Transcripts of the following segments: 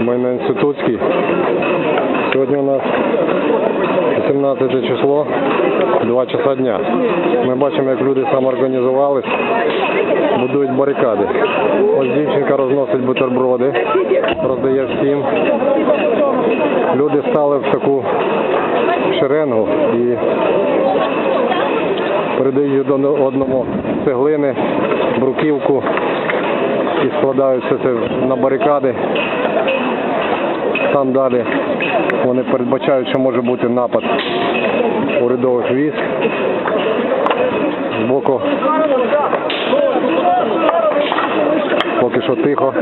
Ми на інститутській. Сьогодні у нас 17 число, 2 часа дня. Ми бачимо, як люди самоорганізувались, будують барикади. Ось дівчинка розносить бутерброди, роздає всім. Люди стали в таку шеренгу і передають одному цеглини, бруківку і складають все це на барикади. Там далі вони передбачають, що може бути напад урядових військ. Збоку поки що тихо.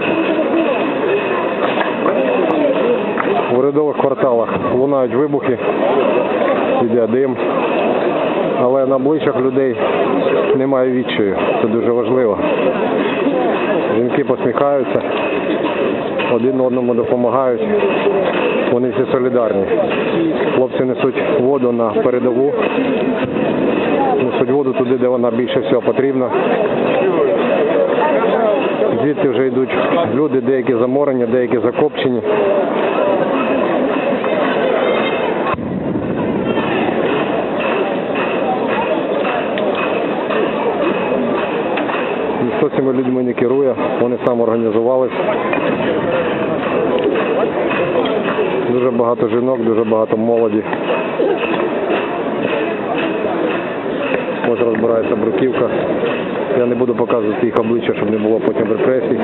В урядових кварталах лунають вибухи, йде дим. Але на обличчях людей немає відчаю. Це дуже важливо. Жінки посміхаються, один одному допомагають. Вони всі солідарні. Хлопці несуть воду на передову, несуть воду туди, де вона більше всього потрібна. Звідти вже йдуть люди, деякі заморені, деякі закопчені. Ніхто цими людьми не керує, вони самоорганізувались. Дуже багато жінок, дуже багато молоді. Ось розбирається бруківка. Я не буду показувати їх обличчя, щоб не було потім репресій.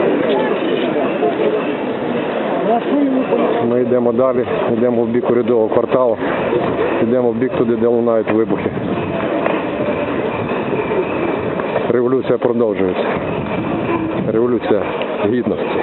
Ми йдемо далі, йдемо в бік урядового кварталу, йдемо в бік туди, де лунають вибухи. Революція продовжується. Революція гідності.